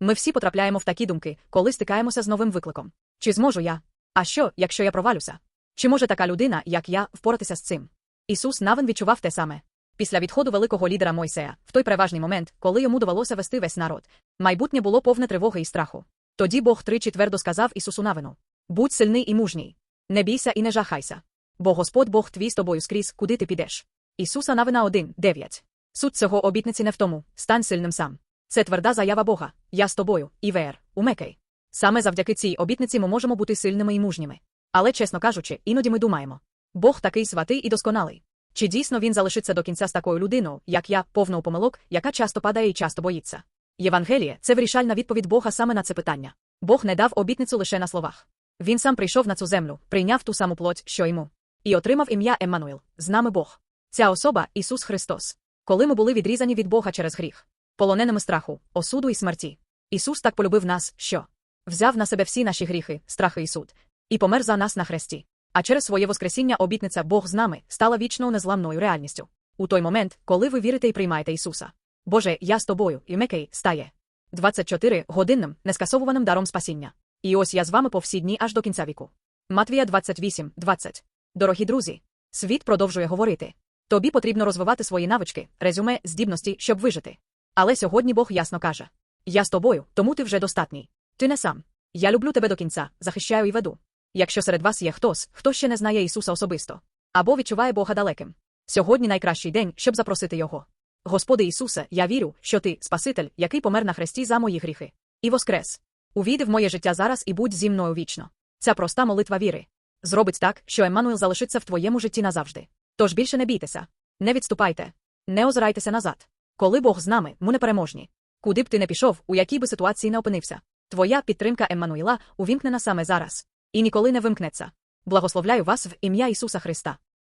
Ми всі потрапляємо в такі думки, коли стикаємося з новим викликом. Чи зможу я? А що, якщо я провалюся? Чи може така людина, як я, впоратися з цим? Ісус Навин відчував те саме. Після відходу великого лідера Мойсея, в той переважний момент, коли йому довелося вести весь народ, майбутнє було повне тривоги і страху. Тоді Бог тричі твердо сказав Ісусу Навину: Будь сильний і мужній. Не бійся і не жахайся. Бо Господь Бог твій з тобою скрізь, куди ти підеш. Ісуса Навина 1, 9. Суть цього обітниці не в тому, стань сильним сам. Це тверда заява Бога, я з тобою, Івер, умекай. Саме завдяки цій обітниці ми можемо бути сильними і мужніми. Але, чесно кажучи, іноді ми думаємо: Бог такий святий і досконалий. Чи дійсно він залишиться до кінця з такою людиною, як я, повна помилок, яка часто падає і часто боїться? Євангеліє це вирішальна відповідь Бога саме на це питання. Бог не дав обітницю лише на словах. Він сам прийшов на цю землю, прийняв ту саму плоть, що йому, і отримав ім'я Еммануїл, з нами Бог. Ця особа Ісус Христос. Коли ми були відрізані від Бога через гріх, полоненими страху, осуду і смерті. Ісус так полюбив нас, що взяв на себе всі наші гріхи, страхи і суд, і помер за нас на хресті. А через своє Воскресіння обітниця Бог з нами стала вічною незламною реальністю. У той момент, коли ви вірите і приймаєте Ісуса. Боже, я з тобою, і Мекей стає 24 годинним, нескасовуваним даром спасіння. І ось я з вами по всі дні аж до кінця віку. Матвія 28, 20. Дорогі друзі, світ продовжує говорити. Тобі потрібно розвивати свої навички, резюме, здібності, щоб вижити. Але сьогодні Бог ясно каже: Я з тобою, тому ти вже достатній. Ти не сам. Я люблю тебе до кінця, захищаю і веду. Якщо серед вас є хтось, хто ще не знає Ісуса особисто, або відчуває Бога далеким. Сьогодні найкращий день, щоб запросити Його. Господи Ісусе, я вірю, що Ти Спаситель, який помер на хресті за мої гріхи. І воскрес. Увійди в моє життя зараз і будь зі мною вічно. Ця проста молитва віри. Зробить так, що Еммануїл залишиться в твоєму житті назавжди. Тож більше не бійтеся, не відступайте, не озирайтеся назад. Коли Бог з нами, ми непереможні. Куди б ти не пішов, у якій би ситуації не опинився. Твоя підтримка Еммануїла увімкнена саме зараз і ніколи не вимкнеться. Благословляю вас в ім'я Ісуса Христа.